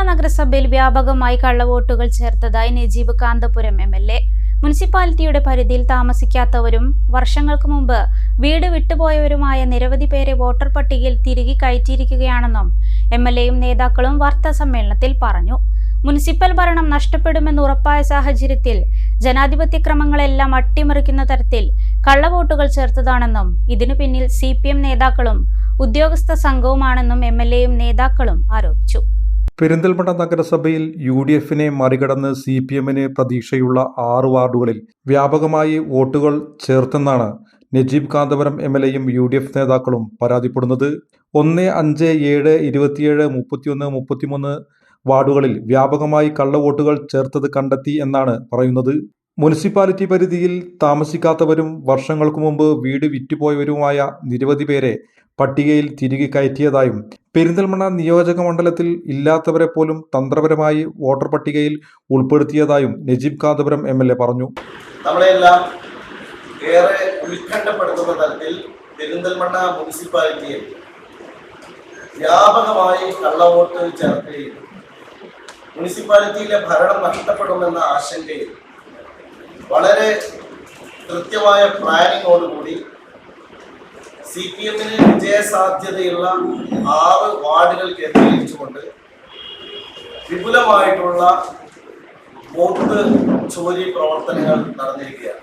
പെരിന്തൽമണ്ണ നഗരസഭയിൽ വ്യാപകമായി കള്ളവോട്ടുകൾ ചേർത്തതായി Najeeb Kanthapuram M L A. മുനിസിപ്പാലിറ്റിയുടെ പരിധിയിൽ താമസിക്കാത്തവരും വർഷങ്ങൾക്ക് മുമ്പ് വീട് വിട്ടുപോയവരുമായ നിരവധി പേരെ വോട്ടർ പട്ടികയിൽ തിരികെ കയറ്റിയിരിക്കുകയാണെന്നും എം എൽ എയും നേതാക്കളും വാർത്താ സമ്മേളനത്തിൽ പറഞ്ഞു. മുനിസിപ്പൽ ഭരണം നഷ്ടപ്പെടുമെന്ന് ഉറപ്പായ സാഹചര്യത്തിൽ ജനാധിപത്യ ക്രമങ്ങളെല്ലാം അട്ടിമറിക്കുന്ന തരത്തിൽ കള്ളവോട്ടുകൾ ചേർത്തതാണെന്നും ഇതിനു പിന്നിൽ സി നേതാക്കളും ഉദ്യോഗസ്ഥ സംഘവുമാണെന്നും എം നേതാക്കളും ആരോപിച്ചു. പെരിന്തൽമണ്ണ നഗരസഭയിൽ യു ഡി എഫിനെ മറികടന്ന് സി പി എമ്മിന് പ്രതീക്ഷയുള്ള ആറ് വാർഡുകളിൽ വ്യാപകമായി വോട്ടുകൾ ചേർത്തെന്നാണ് നജീബ് കാന്തപുരം എം എൽ എയും യു ഡി എഫ് നേതാക്കളും പരാതിപ്പെടുന്നത്. ഒന്ന് അഞ്ച് ഏഴ് ഇരുപത്തിയേഴ് മുപ്പത്തിയൊന്ന് മുപ്പത്തിമൂന്ന് വാർഡുകളിൽ വ്യാപകമായി കള്ളവോട്ടുകൾ ചേർത്തത് കണ്ടെത്തി എന്നാണ് പറയുന്നത്. മുനിസിപ്പാലിറ്റി പരിധിയിൽ താമസിക്കാത്തവരും വർഷങ്ങൾക്കു മുമ്പ് വീട് വിറ്റുപോയവരുമായ നിരവധി പേരെ പട്ടികയിൽ തിരികെ കയറ്റിയതായും പെരിന്തൽമണ്ണ നിയോജക മണ്ഡലത്തിൽ ഇല്ലാത്തവരെ പോലും തന്ത്രപരമായി വോട്ടർ പട്ടികയിൽ ഉൾപ്പെടുത്തിയതായും Najeeb Kanthapuram M L A പറഞ്ഞു. നമ്മളെല്ലാം ഏറെ ഉത്കണ്ഠപ്പെടുത്തുന്ന തരത്തിൽ പെരിന്തൽമണ്ണ മുനിസിപ്പാലിറ്റിയിൽ വ്യാപകമായി കള്ളവോട്ട് ചേർക്കുകയും മുനിസിപ്പാലിറ്റിയിലെ ഭരണം നഷ്ടപ്പെടുമെന്ന ആശങ്കയിൽ വളരെ കൃത്യമായ പ്ലാനിങ്ങോടുകൂടി സി പി എമ്മിന് വിജയസാധ്യതയുള്ള ആറ് വാർഡുകൾ കേന്ദ്രീകരിച്ചുകൊണ്ട് വിപുലമായിട്ടുള്ള വോട്ട് ചോരി പ്രവർത്തനങ്ങൾ നടന്നിരിക്കുകയാണ്.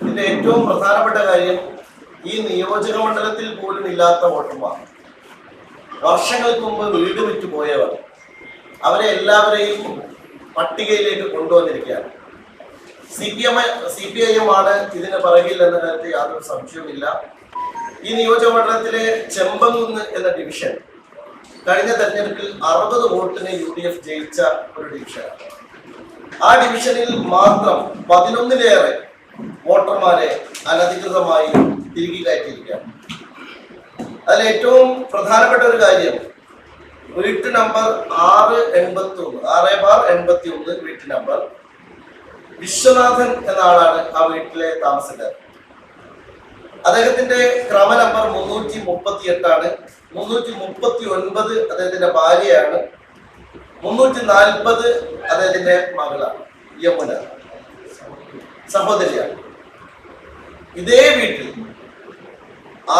ഇതിന്റെ ഏറ്റവും പ്രധാനപ്പെട്ട കാര്യം ഈ നിയോജക മണ്ഡലത്തിൽ പോലും ഇല്ലാത്ത വോട്ടർമാർ. വർഷങ്ങൾക്ക് മുമ്പ് വീട് വിറ്റു പോയവർ. അവരെ എല്ലാവരെയും പട്ടികയിലേക്ക് കൊണ്ടുവന്നിരിക്കുകയാണ്. C P M C P I M ആണ് ഇതിന് പറകില്ലെന്ന കാര്യത്തിൽ യാതൊരു സംശയവുമില്ല. ഈ നിയോജക മണ്ഡലത്തിലെ ചെമ്പങ്കുന്ന് എന്ന ഡിവിഷൻ കഴിഞ്ഞ തെരഞ്ഞെടുപ്പിൽ അറുപത് വോട്ടിന് യു ഡി എഫ് ജയിച്ച ഒരു ഡിവിഷനാണ്. ആ ഡിവിഷനിൽ മാത്രം പതിനൊന്നിലേറെ വോട്ടർമാരെ അനധികൃതമായി തിരികെ കയറ്റിയിരിക്കുകയാണ്. അതിൽ ഏറ്റവും പ്രധാനപ്പെട്ട ഒരു കാര്യം വീട്ട് നമ്പർ ആറ് എൺപത്തി ഒന്ന് ആറ് ബാർ എൺപത്തി ഒന്ന് വീട്ട് നമ്പർ വിശ്വനാഥൻ എന്ന ആളാണ് ആ വീട്ടിലെ താമസക്കാരൻ അദ്ദേഹത്തിന്റെ ക്രമ നമ്പർ മുന്നൂറ്റി മുപ്പത്തി എട്ടാണ് മുന്നൂറ്റി മുപ്പത്തി ഒൻപത് അദ്ദേഹത്തിന്റെ ഭാര്യയാണ്. മുന്നൂറ്റി നാൽപ്പത് അദ്ദേഹത്തിന്റെ മകളാണ്. യമുന. സഹോദരിയാണ്. ഇതേ വീട്ടിൽ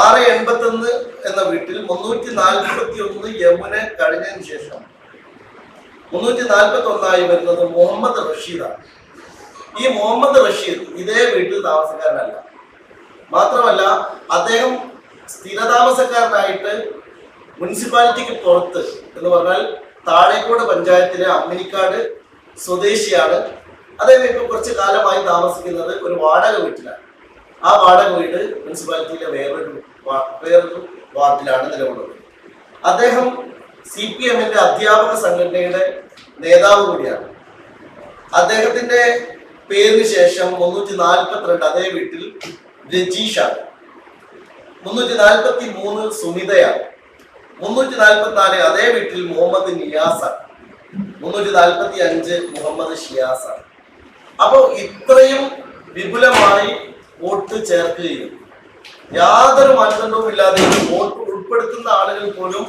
ആറ് എൺപത്തി ഒന്ന് എന്ന വീട്ടിൽ മുന്നൂറ്റി നാൽപ്പത്തി ഒന്ന് യമുന കഴിഞ്ഞതിന് ശേഷം മുന്നൂറ്റി നാൽപ്പത്തി ഒന്നായി വരുന്നത് മുഹമ്മദ് റഷീദാണ്. ഈ മുഹമ്മദ് റഷീദ് ഇതേ വീട്ടിൽ താമസക്കാരനല്ല. മാത്രമല്ല അദ്ദേഹം സ്ഥിരതാമസക്കാരനായിട്ട് മുനിസിപ്പാലിറ്റിക്ക് പുറത്ത് എന്ന് പറഞ്ഞാൽ താഴേക്കോട് പഞ്ചായത്തിലെ അമ്മിനിക്കാട് സ്വദേശിയാണ്. അദ്ദേഹം ഇപ്പൊ കുറച്ച് കാലമായി താമസിക്കുന്നത് ഒരു വാടക വീട്ടിലാണ്. ആ വാടക വീട് മുനിസിപ്പാലിറ്റിയിലെ വേറൊരു വേറൊരു വാർഡിലാണ് നിലകൊള്ളുന്നത്. അദ്ദേഹം സി പി എമ്മിന്റെ അധ്യാപക സംഘടനയുടെ നേതാവ് കൂടിയാണ്. അദ്ദേഹത്തിന്റെ പേരിന് ശേഷം മുന്നൂറ്റി നാൽപ്പത്തിരണ്ട് അതേ വീട്ടിൽ രജീഷാണ് മുന്നൂറ്റി നാൽപ്പത്തി മൂന്ന് സുമിതയാണ് മുന്നൂറ്റി നാൽപ്പത്തി നാല് അതേ വീട്ടിൽ മുഹമ്മദ് നിയാസ. മുന്നൂറ്റി നാൽപ്പത്തി അഞ്ച് മുഹമ്മദ് ഷിയാസാണ് അപ്പോൾ ഇത്രയും വിപുലമായി വോട്ട് ചേർക്കുകയും യാതൊരു മാനദണ്ഡവും ഇല്ലാതെ വോട്ട് ഉൾപ്പെടുത്തുന്ന ആളുകൾ പോലും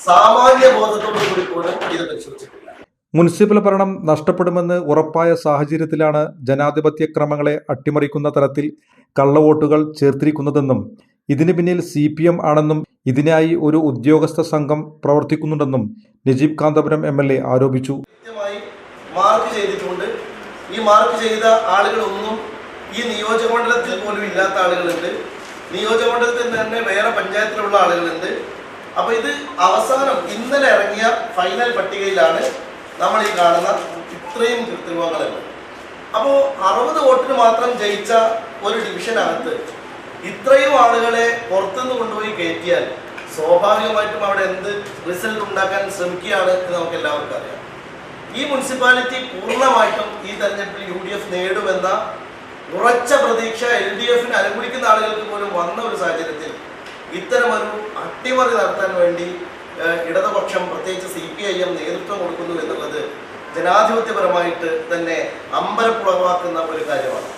സാമാന്യ ബോധത്തോടു കൂടി പോലും ഇത് പരിശോധിച്ചിട്ടില്ല. മുനിസിപ്പൽ ഭരണം നഷ്ടപ്പെടുമെന്ന് ഉറപ്പായ സാഹചര്യത്തിലാണ് ജനാധിപത്യ ക്രമങ്ങളെ അട്ടിമറിക്കുന്ന തരത്തിൽ കള്ളവോട്ടുകൾ ചേർത്തിരിക്കുന്നതെന്നും ഇതിന് പിന്നിൽ സി പി എം ആണെന്നും ഇതിനായി ഒരു ഉദ്യോഗസ്ഥ സംഘം പ്രവർത്തിക്കുന്നുണ്ടെന്നും Najeeb Kanthapuram M L A ആരോപിച്ചു. മാർക്ക് ചെയ്തിട്ടുണ്ട്. ഈ മാർക്ക് ചെയ്ത ആളുകളൊന്നും ഈ നിയോജകമണ്ഡലത്തിൽ പോലും ഇല്ലാത്ത ആളുകളുണ്ട്. നിയോജകമണ്ഡലത്തിൽ തന്നെ വേറെ പഞ്ചായത്തിലുള്ള ആളുകളുണ്ട്. അപ്പൊ ഇത് അവസാനം ഇന്നലെ ഇറങ്ങിയ ഫൈനൽ പട്ടികയിലാണ് നമ്മൾ ഈ കാണുന്ന ഇത്രയും കൃത്രിമങ്ങളുണ്ട് അപ്പോൾ അറുപത് വോട്ടിന് മാത്രം ജയിച്ച ഒരു ഡിവിഷനകത്ത് ഇത്രയും ആളുകളെ പുറത്തുനിന്ന് കൊണ്ടുപോയി കയറ്റിയാൽ സ്വാഭാവികമായിട്ടും അവിടെ എന്ത് റിസൾട്ട് ഉണ്ടാക്കാൻ ശ്രമിക്കുകയാണ് എന്ന് നമുക്ക് എല്ലാവർക്കും അറിയാം. ഈ മുനിസിപ്പാലിറ്റി പൂർണമായിട്ടും ഈ തെരഞ്ഞെടുപ്പിൽ യു ഡി എഫ് നേടുമെന്ന ഉറച്ച പ്രതീക്ഷ എൽ ഡി എഫിന് അനുകൂലിക്കുന്ന ആളുകൾക്ക് പോലും വന്ന ഒരു സാഹചര്യത്തിൽ ഇത്തരമൊരു അട്ടിമറി നടത്താൻ വേണ്ടി ഇടതുപക്ഷം പ്രത്യേകിച്ച് സി പി ഐ എം നേതൃത്വം കൊടുക്കുന്നു എന്നുള്ളത് ജനാധിപത്യപരമായിട്ട് തന്നെ അമ്പരപ്പുളവാക്കുന്ന ഒരു കാര്യമാണ്.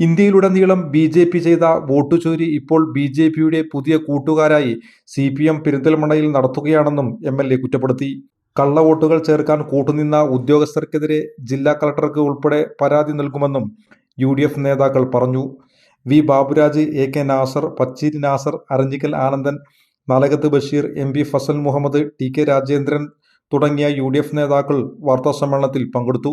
ഇന്ത്യയിലുടനീളം ബി ജെ പി ചെയ്ത വോട്ടുചോരി ഇപ്പോൾ ബി ജെ പിയുടെ പുതിയ കൂട്ടുകാരായി സി പി എം പെരിന്തൽമണ്ണയിൽ നടത്തുകയാണെന്നും എം എൽ എ കുറ്റപ്പെടുത്തി. കള്ളവോട്ടുകൾ ചേർക്കാൻ കൂട്ടുനിന്ന ഉദ്യോഗസ്ഥർക്കെതിരെ ജില്ലാ കളക്ടർക്ക് ഉൾപ്പെടെ പരാതി നൽകുമെന്നും യു നേതാക്കൾ പറഞ്ഞു. V Baburaj A K Nasar Pacheeri Nasar Aranjikkal Anandan Nalakath Basheer M P Fasal Muhammad T K Rajendran തുടങ്ങിയ യു ഡി എഫ് നേതാക്കൾ വാർത്താസമ്മേളനത്തിൽ പങ്കെടുത്തു.